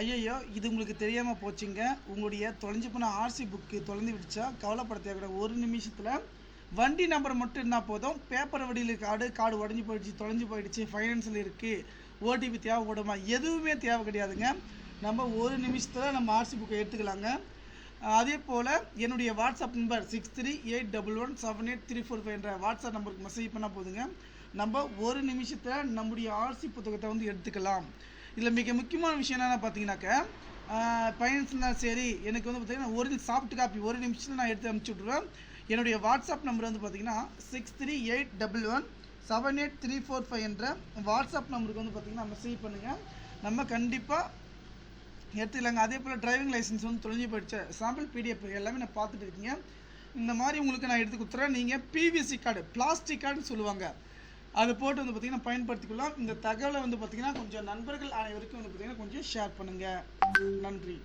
ஐயையோ இது உங்களுக்கு தெரியாமல் போச்சுங்க. உங்களுடைய தொலைஞ்சு போன ஆர்சி புக்கு தொலைந்து விடுச்சா கவலைப்பட தேவைக்கூடாது ஒரு நிமிஷத்தில் வண்டி நம்பர் மட்டும் இருந்தால் போதும். பேப்பர் வடியில் கார்டு கார்டு உடஞ்சி போயிடுச்சு தொலைஞ்சு போயிடுச்சு ஃபைனான்ஸில் இருக்குது ஓடிபி தேவைப்படுமா எதுவுமே தேவை கிடையாதுங்க. நம்ம ஒரு நிமிஷத்தில் நம்ம ஆர்சி புக்கை எடுத்துக்கலாங்க. அதே போல் என்னுடைய WhatsApp number six three eight double one seven eight three four five என்ற வாட்ஸ்அப் நம்பருக்கு மெசேஜ் பண்ணால் போதுங்க. நம்ம ஒரு நிமிஷத்தில் நம்முடைய ஆர்சி புத்தகத்தை வந்து எடுத்துக்கலாம். இதில் மிக முக்கியமான விஷயம் என்னென்னு பார்த்தீங்கன்னாக்க பையன்ஸ்னால் சரி எனக்கு வந்து பார்த்தீங்கன்னா ஒரு சாஃப்ட் காப்பி ஒரு நிமிஷத்தில் நான் எடுத்து அனுப்பிச்சி விட்ருவேன் என்னுடைய வாட்ஸ்அப் நம்பர் வந்து பார்த்தீங்கன்னா six three eight double one seven eight three four five என்ற வாட்ஸ்அப் நம்பருக்கு வந்து பார்த்தீங்கன்னா மெசேஜ் பண்ணுங்கள் நம்ம கண்டிப்பாக எடுத்துக்கலாங்க அதே போல் டிரைவிங் லைசன்ஸ் வந்து தொலைஞ்சு போயிடுச்சு. சாம்பிள் பிடிஎஃப் எல்லாமே நான் பார்த்துட்டு இருக்கீங்க. இந்த மாதிரி உங்களுக்கு நான் எடுத்து கொடுத்துறேன். நீங்கள் பிவிசி கார்டு பிளாஸ்டிக் கார்டுன்னு சொல்லுவாங்க. அதை போட்டு வந்து பார்த்தீங்கன்னா பயன்படுத்திக்கலாம். இந்த தகவலை வந்து பார்த்தீங்கன்னா கொஞ்சம் நண்பர்கள் அனைவருக்கும் வந்து பார்த்தீங்கன்னா கொஞ்சம் ஷேர் பண்ணுங்கள் நன்றி.